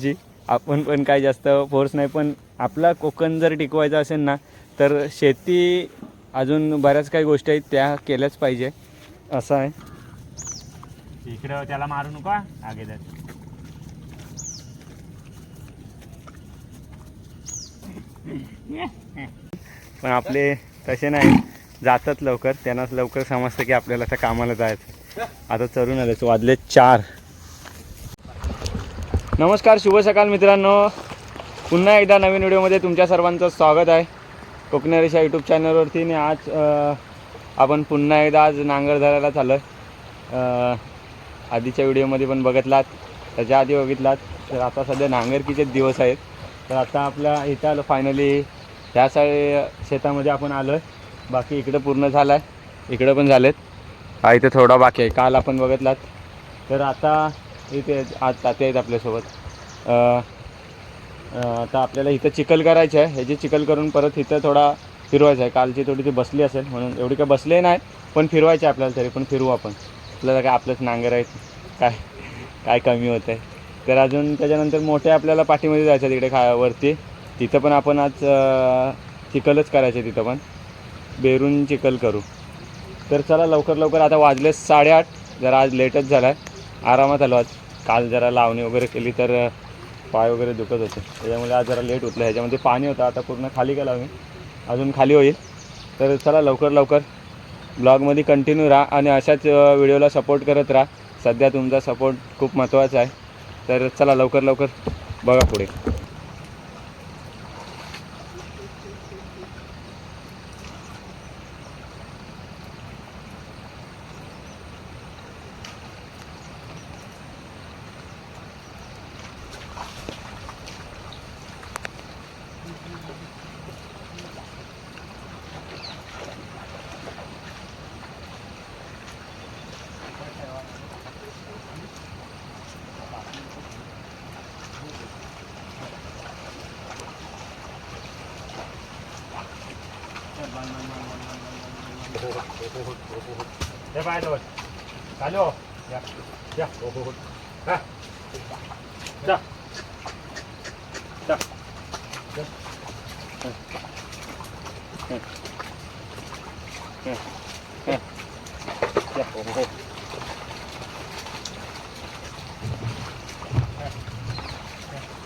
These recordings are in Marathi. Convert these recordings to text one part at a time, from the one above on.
काळजी आपण पण काय जास्त फोर्स नाही पण आपला कोकण जर टिकवायचा असेल ना तर शेती अजून बऱ्याच काही गोष्टी आहेत त्या केल्याच पाहिजे. असं आहे. इकडं त्याला मारू नका आगे पण आपले तसे नाही. जातात लवकर त्यांनाच लवकर समजतं की आपल्याला त्या कामाला जायचं आता चरून आलेच वाजले चार. नमस्कार शुभ सकाळ मित्रांनो. पुन्हा एकदा नवीन व्हिडिओमध्ये तुमच्या सर्वांचं स्वागत आहे. कोकणरेषा यूट्यूब चॅनलवरती आणि आज आपण पुन्हा एकदा आज नांगर धरायला चाललो आहे आधीच्या व्हिडिओमध्ये पण बघितलात त्याच्या आधी बघितलात. तर आता सध्या नांगरकीचेच दिवस आहेत. तर आता आपल्या इथं आलो फायनली ह्या साईड शेतामध्ये आपण आलो आहे बाकी इकडं पूर्ण झालं आहे इकडं पण झालेत. हा इथे थोडा बाकी आहे. काल आपण बघितलात. तर आता इथे आज ताते आहेत आपल्यासोबत. आता आपल्याला इथं चिखल करायचं आहे. ह्याची चिखल करून परत इथं थोडा फिरवायचं आहे. कालची थोडी ती बसली असेल म्हणून एवढी काय बसले नाही पण फिरवायचे आहे आपल्याला तरी पण फिरवू आपण. आपल्याला काय आपलंच नांगर आहेत. काय काय कमी होतं आहे. तर अजून त्याच्यानंतर मोठे आपल्याला पाठीमध्ये जायचं आहे तिकडे खा वरती. तिथं पण आपण आज चिखलच करायचं आहे तिथं पण. बेरून चिखल करू. तर चला लवकर लवकर. आता वाजले साडेआठ. जरा आज लेटच झाला आहे आरामात आलो आज. काल जरा लावणी वगैरे केली तर पाय वगैरे दुखत होते. त्याच्यामुळे आज जरा लेट उठलं. ह्याच्यामध्ये पाणी होतं. आता पूर्ण खाली केला मी अजून खाली होईल. तर चला लवकर लवकर. ब्लॉगमध्ये कंटिन्यू राहा आणि अशाच व्हिडिओला सपोर्ट करत राहा. सध्या तुमचा सपोर्ट खूप महत्त्वाचा आहे. तर चला लवकर लवकर. बघा पुढे. चालू या या हो हो हो हा जा जा या, हो, हो, हो.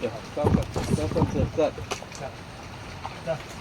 या, चल, चल, चल, चल, चल, चल.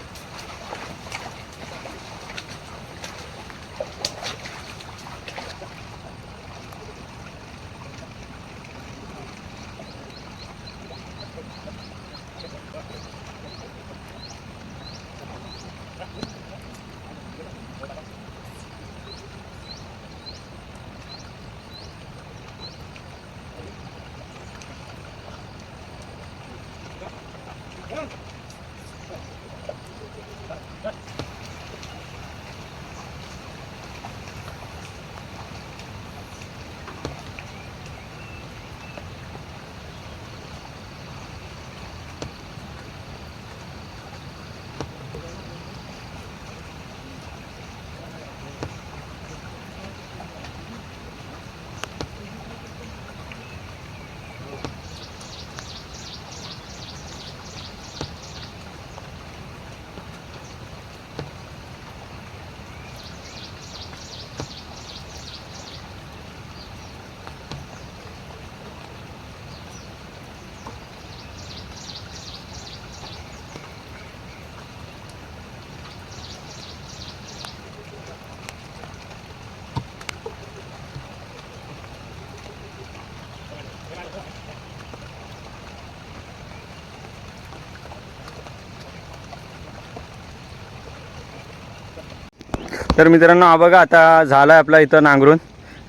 तर मित्रांनो हा बघा आता झाला आहे आपला इथं नांगरून.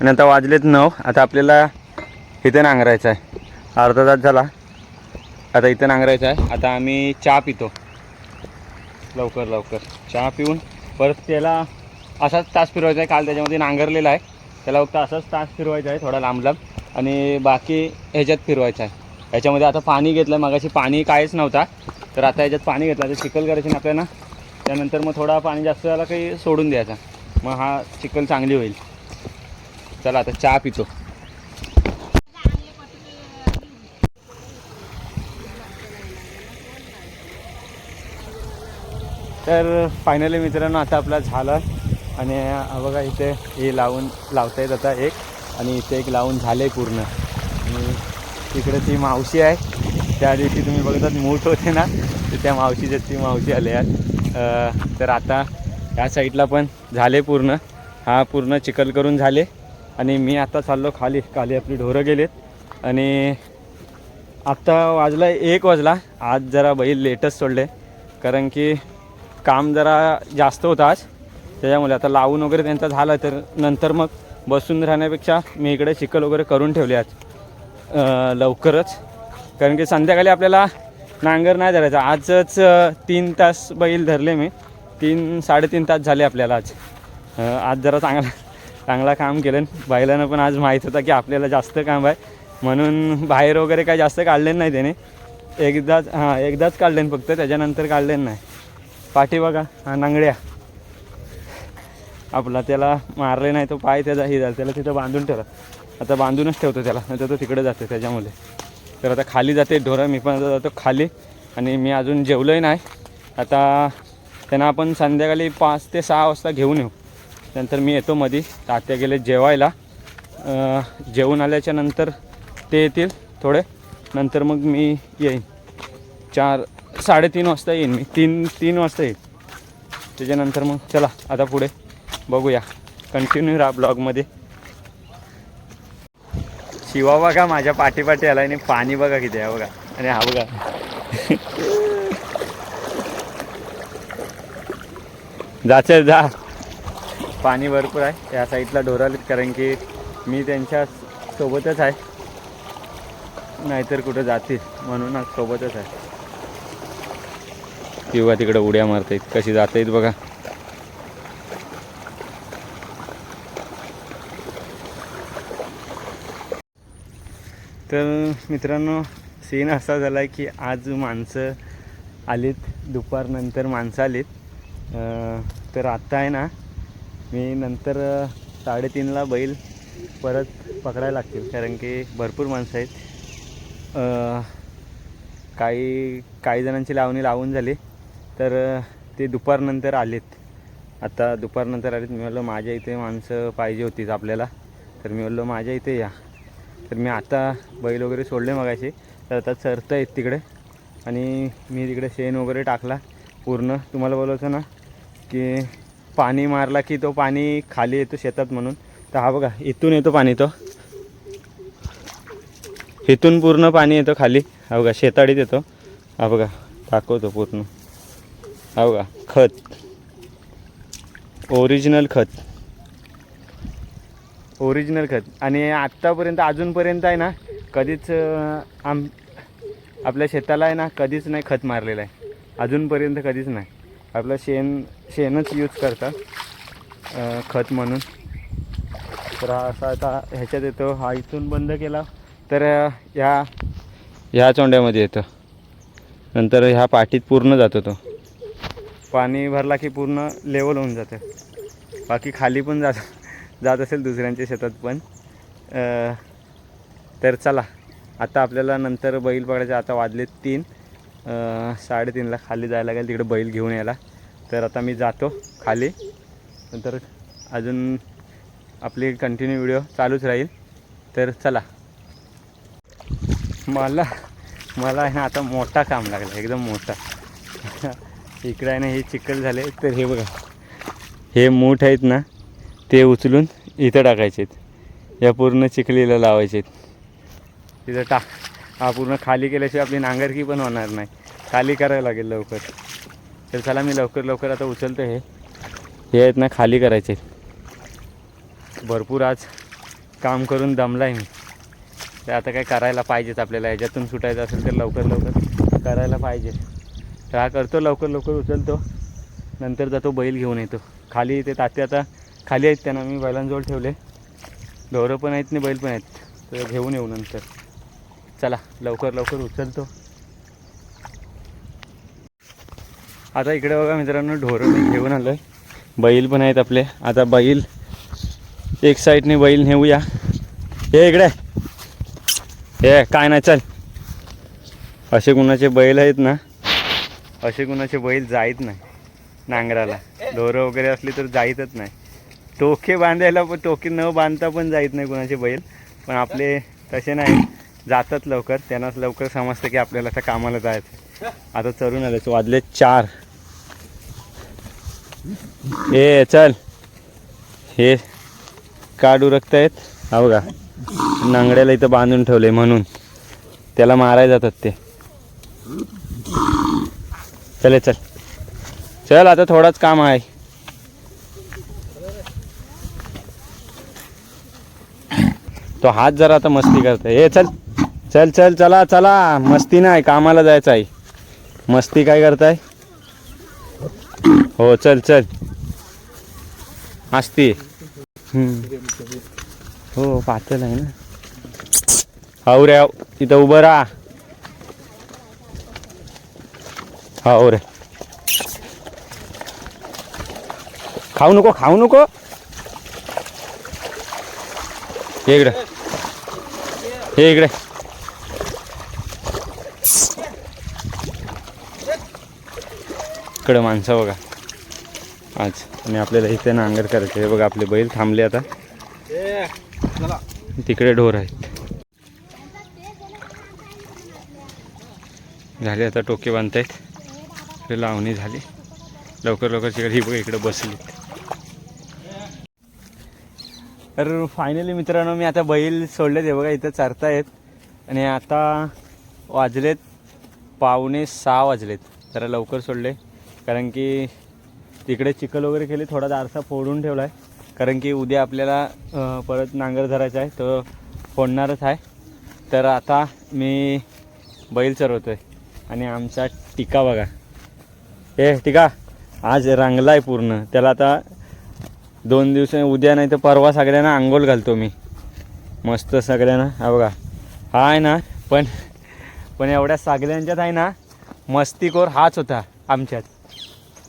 आणि आता वाजलेत नऊ. आता आपल्याला इथं नांगरायचं आहे. अर्धा तास झाला. आता इथं नांगरायचं आहे. आता आम्ही चहा पितो. लवकर लवकर. चहा पिऊन परत त्याला असाच तास फिरवायचा आहे. काल त्याच्यामध्ये नांगरलेला आहे. त्याला फक्त असाच तास फिरवायचा आहे थोडा लांब लांब. आणि बाकी ह्याच्यात फिरवायचा आहे. ह्याच्यामध्ये आता पाणी घेतलं मगाशी पाणी काहीच नव्हता. तर आता ह्याच्यात पाणी घेतलं तर चिखल करायची ना आपल्याला. त्यानंतर मग थोडा पाणी जास्त झाला काही सोडून द्यायचा. मग हा चिकन चांगली होईल. चला आता चहा पितो. तर फायनली मित्रांनो आता आपला झाला. आणि बघा इथे हे लावून लावता येत आता एक. आणि इथे एक लावून झाले पूर्ण. आणि तिकडे ती मावशी आहे. त्या दिवशी तुम्ही बघतात मूठ होते ना. तर त्या मावशीच्या ती मावशी आले आहेत तर आता ह्या साईडला पण झाले पूर्ण. हा पूर्ण चिखल करून झाले. आणि मी आता चाललो खाली. खाली आपली ढोरं गेलेत. आणि आत्ता वाजला एक वाजला. आज जरा बैल लेटच सोडले. कारण की काम जरा जास्त होतं आज. त्याच्यामुळे आता लावून वगैरे त्यांचा झाला तर नंतर मग बसून राहण्यापेक्षा मी इकडे चिखल वगैरे करून ठेवले आज. लवकरच. कारण की संध्याकाळी आपल्याला नांगर नाही धरायचा. आजच तीन तास बैल धरले मी. तीन साडेतीन तास झाले आपल्याला आज. आज जरा चांगला चांगला काम केलं. बैलांना पण आज माहीत होतं की आपल्याला जास्त काम आहे. म्हणून बाहेर वगैरे काय जास्त काढलेलं नाही त्याने. एकदाच हां एकदाच काढलेन फक्त. त्याच्यानंतर काढलेलं नाही. पाठी बघा हा नांगड्या. आपला त्याला मारले नाही तो पाय त्याचा हे झाला. त्याला तिथं बांधून ठेवला आता बांधूनच ठेवतो त्याला. नंतर तो तिकडे जाते त्याच्यामुळे. तर आता खाली जाते ढोरं मी पण जातो खाली. आणि मी अजून जेवलोही नाही. आता त्यांना आपण संध्याकाळी पाच ते सहा वाजता घेऊन येऊ. नंतर मी येतो मधी. तात्या गेले जेवायला. जेवून आल्याच्यानंतर ते येतील थोडे. नंतर मग मी येईन. चार साडेतीन वाजता येईन मी. तीन तीन वाजता येईन. त्याच्यानंतर मग चला आता पुढे बघूया. कंटिन्यू राहा ब्लॉगमध्ये शिवा बघा माझ्या पाठीपाठी आला आणि पाणी बघा किती आहे बघा. आणि हा बघा. जाचे जा. पाणी भरपूर आहे. या साईडला डोराल कारण की मी त्यांच्या सोबतच आहे. नाहीतर कुठं जातील म्हणून आज सोबतच आहे. किंवा तिकडं उड्या मारतायत. कशी जाता येत बघा. तर मित्रांनो सीन असा झाला आहे की आज माणसं आलीत. दुपारनंतर माणसं आलीत. तर आत्ता आहे ना मी नंतर साडेतीनला बैल परत पकडायला लागतील. कारण की भरपूर माणसं आहेत. काही काही जणांची लावणी लावून झाली. तर ते दुपारनंतर आलेत. आता दुपारनंतर आलेत. मी म्हणलं माझ्या इथे माणसं पाहिजे होतीच आपल्याला. तर मी म्हणलो माझ्या इथे या. तर मी आता बैल वगैरे सोडले मगाशी. तर आता चरतं आहेत तिकडे. आणि मी तिकडे शेण वगैरे टाकला. पूर्ण तुम्हाला बोलायचं ना की पाणी मारला की तो पाणी खाली येतो शेतात म्हणून. तर हा बघा इथून येतो पाणी तो. इथून पूर्ण पाणी येतो खाली. हा बघा शेताडीत येतो. हा बघा दाखवतो पूर्ण. हा बघा खत. ओरिजिनल खत. ओरिजिनल खत. आणि आत्तापर्यंत अजूनपर्यंत आहे ना कधीच आम आपल्या शेताला आहे ना कधीच नाही खत मारलेलं आहे. अजूनपर्यंत कधीच नाही. आपलं शेण शेणच यूज करतात खत म्हणून. तर हा असा आता ह्याच्यात येतो. हा इथून बंद केला. तर ह्या ह्या चोंड्यामध्ये येतो. नंतर ह्या पाठीत पूर्ण जातो तो. पाणी भरला की पूर्ण लेवल होऊन जातं. बाकी खाली पण जातं. जात असेल दुसऱ्यांच्या शेतात पण. तर चला आता आपल्याला नंतर बैल पकडायचे आता वाजले तीन. साडेतीनला खाली जायला लागेल तिकडे बैल घेऊन यायला. तर आता मी जातो खाली. नंतर अजून आपली कंटिन्यू व्हिडिओ चालूच राहील. तर चला. मला मला आहे ना आता मोठा काम लागला एकदम मोठा. इकडे आहे ना हे चिखल झाले तर हे बघा. हे मूठ आहेत ना ते उचलून इथं टाकायचे आहेत या पूर्ण चिखलीला लावायचे आहेत तिथं टाक. हा पूर्ण खाली केल्याशिवाय आपली नांगरकी पण होणार नाही. खाली करायला लागेल लवकर. तर चला मी लवकर लवकर आता उचलतो हे. हे आहेत ना खाली करायचे. भरपूर आज काम करून दमला आहे मी. ते आता काय करायला पाहिजेच आपल्याला? ह्याच्यातून सुटायचं असेल तर लवकर लवकर करायला पाहिजे. तर हा करतो लवकर लवकर उचलतो. नंतर जातो बैल घेऊन येतो. खाली ते ताते आता खाली आहेत त्यांना मी बैलांजवळ ठेवले. ढोरं पण आहेत आणि बैल पण आहेत. तर घेऊन येऊ नंतर. चला लवकर लवकर उचलतो. आता इकडे बघा मित्रांनो ढोरं मी घेऊन आलो आहे बैल पण आहेत आपले. आता बैल एक साईडने बैल नेऊया. हे इकडे. हे काय नाही चल. असे कुणाचे बैल आहेत ना असे कुणाचे बैल जायत नाही नांगराला. ढोरं वगैरे असली तर जायतच नाही. टोके बांधायला पण टोके न बांधता पण जाईत नाही कुणाचे बैल. पण आपले तसे नाही. जातात लवकर. त्यांनाच लवकर समजतं की आपल्याला आता कामाला जायचं आता चरून आलं वाजले चार. ए चल. हे काड उरकत आहेत हा बघा. नांगड्याला इथं बांधून ठेवले म्हणून. त्याला मारायला जातात ते. चले चल. चल आता थोडाच काम आहे. तो हात जरा आता मस्ती करतोय. ए चल. चल चल चला चला. मस्ती नाही कामाला जायचं आहे. मस्ती काय करताय? हो चल चल. असती हो पातळ आहे ना. हो रे तिथं उभं राहा. हो रे. खाऊ नको खाऊ नको. इकडं. हे इकडे. इकडं माणसं बघा. आज आणि आपल्याला इथे नांगर करायचं. हे बघा आपले बैल थांबले आता. तिकडे ढोर आहेत. झाले आता टोके बांधतायत. इकडे लावणी झाली. लवकर लवकर तिकडे ही बघा इकडे बसली तर फायनली मित्रांनो मी आता बैल सोडले ते बघा इथं चरतायत. आणि आता वाजलेत पावणे सहा वाजलेत. जरा लवकर सोडले. कारण की तिकडे चिखल वगैरे केली थोडा दारसा फोडून ठेवला आहे कारण की उद्या आपल्याला परत नांगर धरायचा आहे तो फोडणारच आहे. तर आता मी बैल चरवतो आहे आणि आमचा टिका बघा. ए टिका. आज रांगला आहे पूर्ण. त्याला आता दोन दिवस उद्या नाही तर परवा सगळ्यांना आंघोळ घालतो मी. मस्त सगळ्यांना हा बघा. हा आहे ना पण पण एवढ्या सगळ्यांच्यात आहे ना मस्तीखोर हाच होता आमच्यात.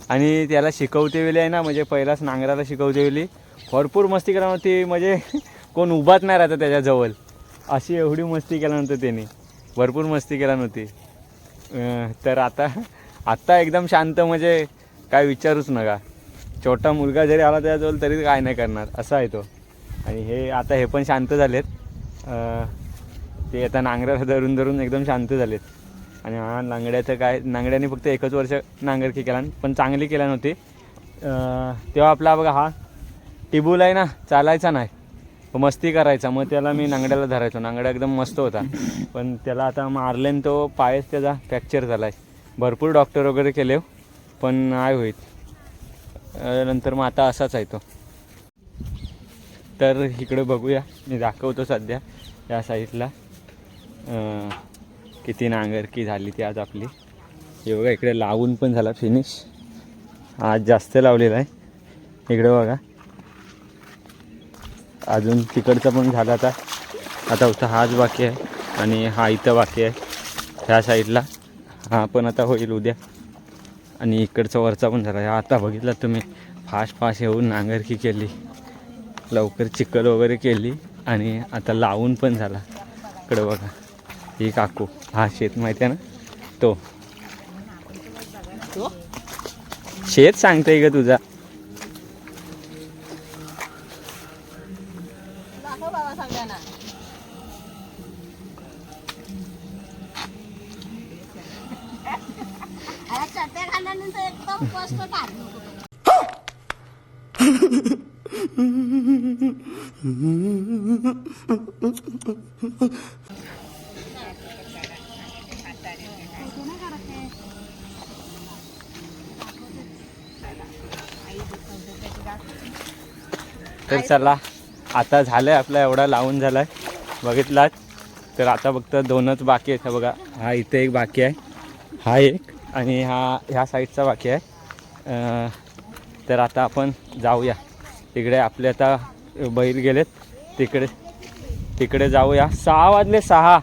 आणि त्याला शिकवते वेळी आहे ना म्हणजे पहिलाच नांगराला शिकवते वेळी. भरपूर मस्ती करा होती म्हणजे कोण उभाच नाही राहतं त्याच्याजवळ. अशी एवढी मस्ती केला नव्हतं त्याने. भरपूर मस्ती केला नव्हती. तर आता आत्ता एकदम शांत म्हणजे काय विचारूच नका. छोटा मुलगा जरी आला त्याजवळ तरी काय नाही करणार असा आहे तो. आणि हे आता हे पण शांत झालेत. ते आता नांगराला धरून धरून एकदम शांत झालेत. आणि हा नांगड्याचं काय नांगड्याने फक्त एकच वर्ष नांगरकी केला पण चांगली केला नव्हती. तेव्हा आपला बघा हा टिबूल आहे ना चालायचा नाही. मस्ती करायचा मग त्याला मी नांगड्याला धरायचो. नांगडा एकदम मस्त होता. पण त्याला आता मारलेन तो पायच त्याचा फ्रॅक्चर झाला आहे भरपूर डॉक्टर वगैरे केले पण नाही होईत नंतर मग आता असाच आहे तो. तर इकडे बघूया. मी दाखवतो सध्या या साईडला. किती नांगरकी झाली ती आज आपली. हे बघा इकडे लावून पण झाला फिनिश आज जास्त लावलेला आहे. इकडे बघा. अजून तिकडचा पण झाला आता. आता होता हाच बाकी आहे आणि हा इथं बाकी आहे. ह्या साईडला. हा पण आता होईल उद्या. आणि इकडचा वरचा पण झाला. आता बघितलं तुम्ही फास्ट फास्ट येऊन नांगरकी केली लवकर चिखल वगैरे केली आणि आता लावून पण झाला. इकडे बघा ही काकू हा शेत माहिती आहे ना? तो. शेत सांगतोय का तुझा दाखव बाबा सगळ्यांना अरे चट्ट्या खाल्ल्यानंतर एकदम कष्ट काढ तर चला. आता झालं आहे आपला एवढा लावून झाला आहे बघितलात? तर आता फक्त दोनच बाकी आहेत. बघा हा इथे एक बाकी आहे. हा एक आणि हा ह्या साईडचा बाकी आहे. तर आता आपण जाऊया. तिकडे आपले आता बैल गेलेत. तिकडे तिकडे जाऊया. सहा वाजले सहा.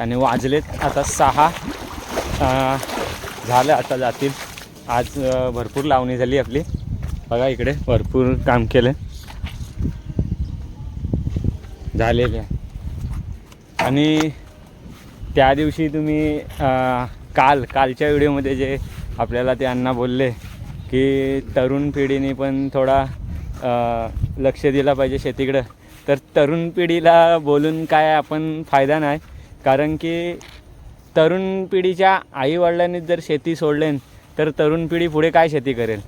आणि वाजलेत आता सहा. झालं आता जातील. आज भरपूर लावणी झाली आपली. बघा इकडे भरपूर काम केलं झालेले. आहे. आणि त्या दिवशी तुम्ही काल कालच्या व्हिडिओमध्ये जे आपल्याला ते अण्णा बोलले की तरुण पिढीने पण थोडा लक्ष दिला पाहिजे शेतीकडं. तर तरुण पिढीला बोलून काय आपण फायदा नाही. कारण की तरुण पिढीच्या आईवडिलांनी जर शेती सोडले तर तरुण पिढी पुढे काय शेती करेल?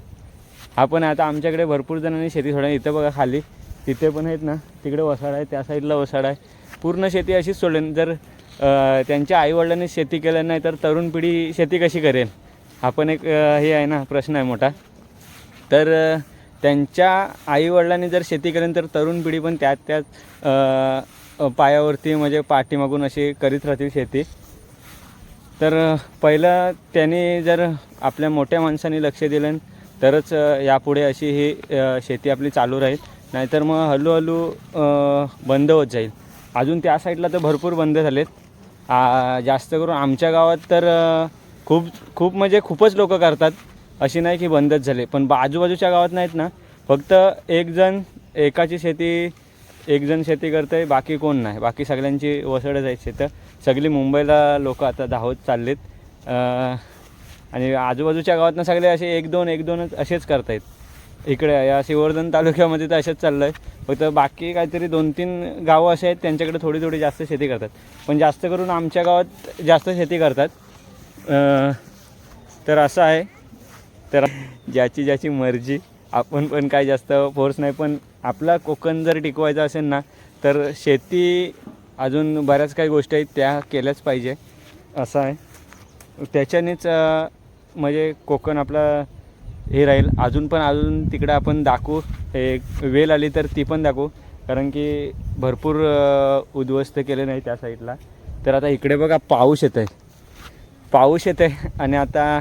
आपण आता आमच्याकडे भरपूर जणांनी शेती सोडली इथं बघा खाली. तिथे पण आहेत ना. तिकडे वसाड आहे त्या साईडला वसाड आहे. पूर्ण शेती अशीच सोडेन जर त्यांच्या आईवडिलांनी शेती केलं नाही तर तरुण पिढी शेती कशी करेल? हा पण एक हे आहे ना प्रश्न आहे मोठा. तर त्यांच्या आईवडिलांनी जर शेती केली तर तरुण पिढी पण त्यात त्याच पायावरती म्हणजे पाठीमागून अशी करीत राहतील शेती. तर पहिलं त्यांनी जर आपल्या मोठ्या माणसांनी लक्ष दिलं तरच यापुढे अशी ही शेती आपली चालू राहील. नाहीतर मग हळूहळू बंद होत जाईल. अजून त्या साईडला तर भरपूर बंद झालेत. जास्त करून आमच्या गावात तर खूप खूप म्हणजे खूपच लोक करतात. अशी नाही की बंदच झाले. पण बा आजूबाजूच्या गावात नाहीत ना. फक्त एक जण एकाची शेती एक जण शेती करतं आहे बाकी कोण नाही. बाकी सगळ्यांची वसडच आहेत शेतं सगळी मुंबईला लोक आता धावत चाललेत. आणि आजूबाजूच्या गावातनं सगळे असे एक दोन एक दोनच असेच करतायत. इकडे या शिवर्धन तालुक्यामध्ये तर असंच चाललं आहे फक्त बाकी काहीतरी दोन तीन गावं असे आहेत त्यांच्याकडे थोडी थोडी जास्त शेती करतात. पण जास्त करून आमच्या गावात जास्त शेती करतात. तर असं आहे. तर ज्याची ज्याची मर्जी आपण पण काय जास्त फोर्स नाही पण आपला कोकण जर टिकवायचा असेल ना तर शेती अजून बऱ्याच काही गोष्टी आहेत त्या केल्याच पाहिजे. असं आहे. त्याच्यानेच म्हणजे कोकण आपला हे राहील. अजून पण अजून तिकडं आपण दाखवू. एक वेल आली तर ती पण दाखवू. कारण की भरपूर उद्ध्वस्त केले नाही त्या साईडला. तर आता इकडे बघा पाऊस येत आहे पाऊस येते आणि आता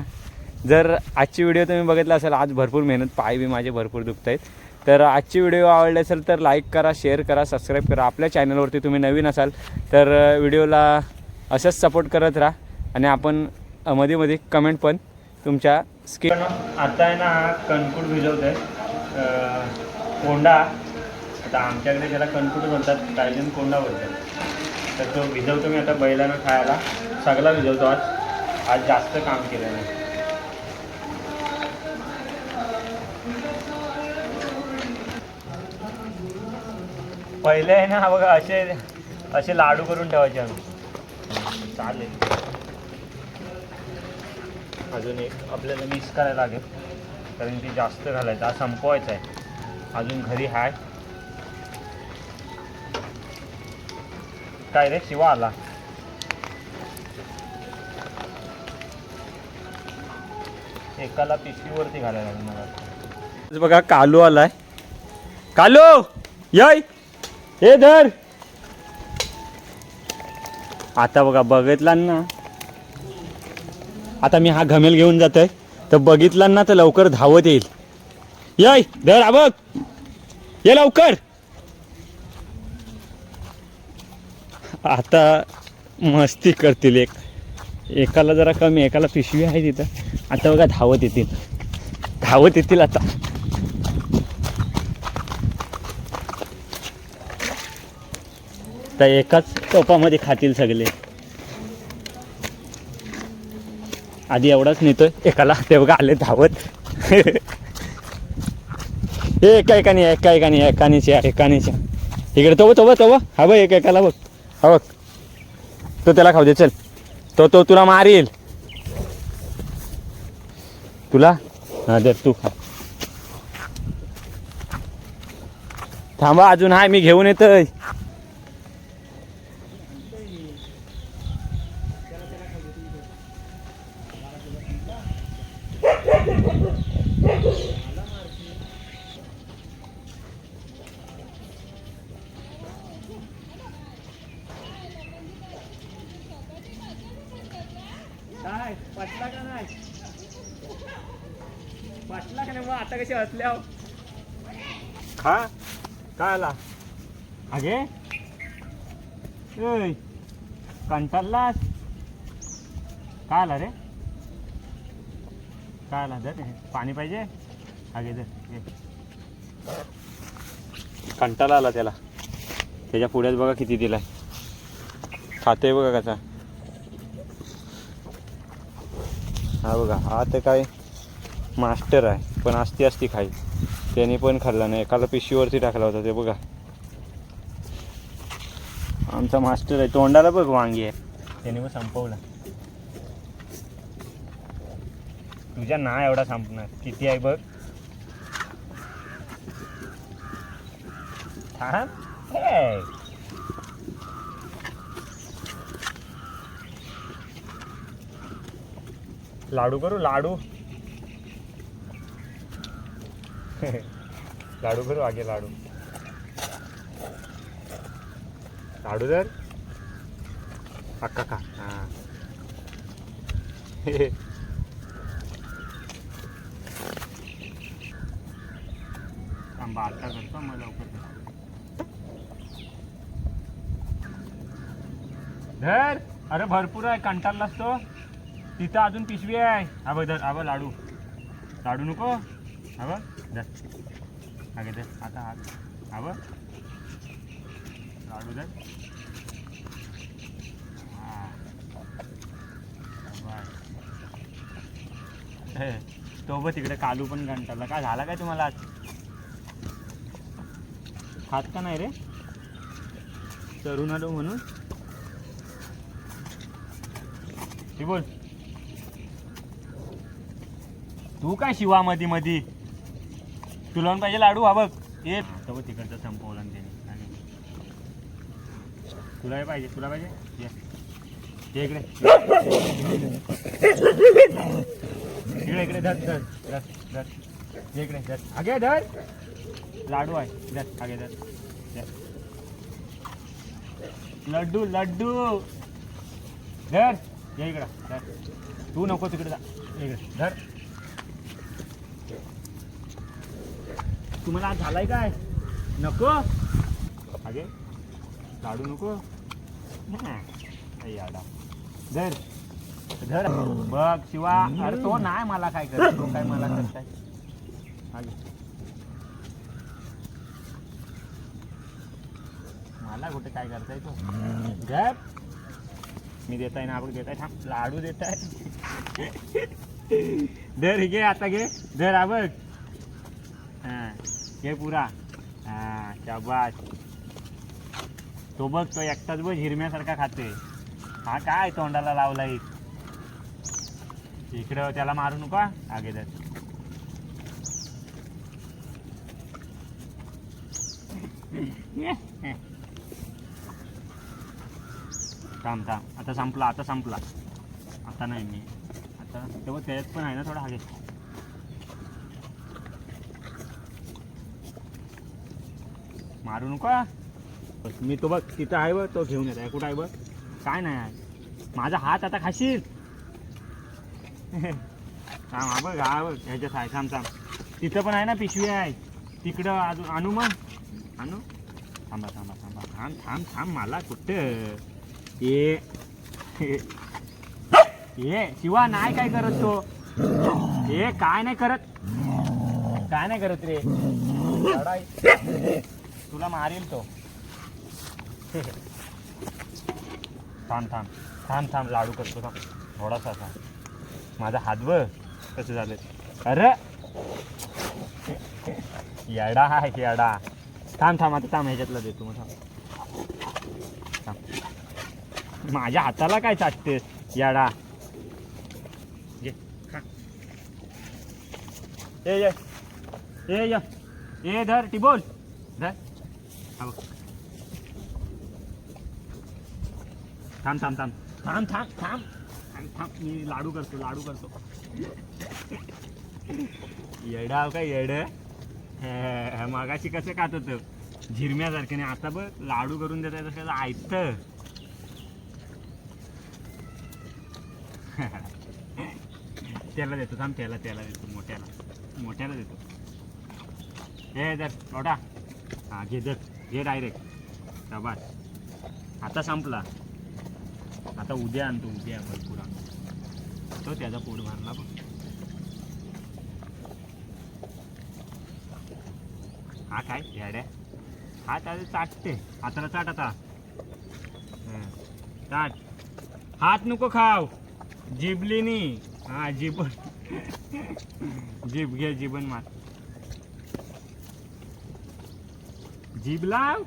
जर आजची व्हिडिओ तुम्ही बघितला असेल आज भरपूर मेहनत पाय बी माझे भरपूर दुखत आहेत तर आजची व्हिडिओ आवडली असेल तर लाईक करा शेअर करा सबस्क्राईब करा. आपल्या चॅनलवरती तुम्ही नवीन असाल तर व्हिडिओला असंच सपोर्ट करत राहा. आणि आपण मध्ये मध्ये कमेंट पण तुमच्या स्किन आता आहे ना हा कणकूट भिजवत आहे कोंडा. आता आमच्याकडे ज्याला कणकूट बोलतात काही कोंडा बोलतात. तर तो भिजवतो मी आता बैलांना खायला. सगळा भिजवतो आज. आज जास्त काम केलं नाही पहिले आहे ना बघा असे असे लाडू करून ठेवायचे आम्ही. चालेल. अजून एक आपल्याला मिक्स करायला लागेल. कारण की जास्त घालायचं आज संपवायचं आहे. अजून घरी हाय. काय रे शिवा आला. एकाला पिशवीवरती घालायला लागेल मला बघा कालू आलाय. कालू यय हे धर. आता बघा बघितला ना आता मी हा घमेल घेऊन जातोय. तर बघितला ना तर लवकर धावत येईल. यय धर आबक बघ. ये लवकर. आता मस्ती करतील एक. एकाला जरा कमी एकाला पिशवी आहे तिथं. आता बघा धावत येतील. धावत येतील आता. तर एकाच टोपामध्ये खातील सगळे. आधी एवढाच नेतोय. एकाला ते बघा आले धावत. हे एका एकाने एका एकाने एकानेच्या एकानेच्या. इकडे तो बघ, तो तो बघ. हा बघ एक एकाला बघ. हा बघ. तो त्याला खाऊ दे चल. तो तो तुला मारील. तुला? हा दे तू खा. थांबा अजून हाय मी घेऊन येतोय काय पटला का नाही पटला का नाही मग आता कशी हसल्या खा काय आला? अगे कंटाळलास काय आला रे? काय आला? दर पाणी पाहिजे? अगे दर कंटाळा आला त्याला. त्याच्या पुढ्यात बघा किती दिलाय. खाते बघा कसा. हा बघा हा तर काय मास्टर आहे. पण असती असती खाई. त्याने पण खाल्ला नाही. एकाला पिशवीवरती टाकला होता ते बघा. आमचा मास्टर आहे. तोंडाला बघ वांगी आहे. त्याने मग संपवला. तुझ्या ना एवढा संपणार. किती आहे बघ. हा लाडू करू? लाडू. लाडू करू आगे लाडू. लाडू जर अक्का का हां. आता करतो मग लवकर धर. अरे भरपूर आहे कंटाळलास तो. तिथं अजून पिशवी आहे. हा बघ धर. हा लाडू. लाडू नको. हा बघ धर अगे आता हात. हा बघ लाडू हा. हे, तो बघ तिकडे कालू पण कंटाळला. काय झाला काय तुम्हाला आज? खात का नाही रे? तरुण आलो म्हणून. ती बोल. तू काय शिवा मधी मधी? तुला पण पाहिजे लाडू हा बघ. ये. तो तिकडचं संपवलं ना त्याने. आणि तुला हे पाहिजे तुला पाहिजे? ये. ये इकडे. इकडे इकडे धर धर धर धर. ये इकडे धर. आगे धर. लाडू आहे. धर आगे धर. धर. लड्डू लड्डू. धर. ये इकडं धर. तू नको तिकडे जा. इकडे धर. तुम्हाला आज झालाय काय? नको? अगे लाडू नको. हा. धर. धर. बघ शिवा. अरे तो नाही मला काय करत. तो काय मला करताय? मला कुठे काय करताय तो? घर मी देताय ना आपण देताय. थांब. लाडू देताय. धर घे आता घे. धर हा हे पुरा. हा शाबास. तो बघ तो एकटाच बघ हिरम्यासारखा खाते हा काय तोंडाला लावलाय इकडं त्याला मारू नका आगे धर थांब थांब. आता संपला आता संपला. आता नाही मी. आता तेव्हा त्याच्यात पण आहे ना थोडा हागे. मारू नका बस मी तो बघ तिथं आहे बघ तो घेऊन येत आहे कुठं आहे बघ? काय नाही आहे. माझा हात आता खाशील. थांब हा बघ हा बघ ह्याच्यात आहे. थांब थांब. तिथं पण आहे ना पिशवी आहे. तिकडं अजून आणू मग. आणू? थांबा थांबा थांबा. थांब थांब थांब मला कुठं? ये ये शिवा नाही काय करत तो? ए काय नाही करत? काय नाही करत रे? तुला मारेल तो. थांब थांब. थांब थांब. लाडू करतो थांब. थोडासा थांब. माझा हात बघ कसं झालं. अरे! येडा आहे येडा. थांब थांब. आता थांब ह्याच्यातला देतो मग थांब. थांब. माझ्या हाताला काय चाटतेस येडा. ये खा. ये ये. ये य. धर टिबोल धर. हा बघ. थांब थांब थांब. थांब थांब थांब. थांब थांब. मी लाडू करतो लाडू करतो. येडा काय येड? मागाशी कसं खात होतं? झिरम्यासारखं नाही आता बघ लाडू करून देत आहे तसं ऐकतं त्याला देतो थांब त्याला त्याला देतो मोठ्याला. मोठ्याला देतो. हे दर मोठा हा घे दर घे डायरेक्ट शाबास. आता संपला. आता उद्या आणतो उद्या भरपूर आणतो तो त्याचा पोट भरला बघ. हा काय? याड्या हा त्याला चाटते हाताला चाट आता. चाट. हात नको खाव जिबलीनी. हा जिबन. जीब घे जीबन मार. जीभ लाव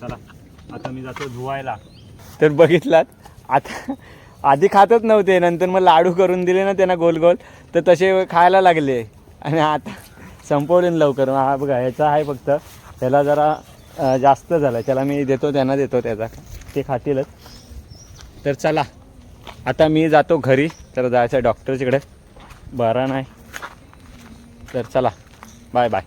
चला आता मी जातो धुवायला तर बघितलात आता आधी खातच नव्हते नंतर मग लाडू करून दिले ना त्यांना गोल गोल तर तसे खायला लागले. आणि आता संपवले ना लवकर. हा बघा ह्याचा आहे फक्त त्याला जरा जास्त झालं. त्याला मी देतो त्यांना देतो त्याचा. ते खातीलच. तर चला आता मी जातो घरी. तर जायचं आहे डॉक्टरच्याकडे बरा नाही. तर चला. Bye bye.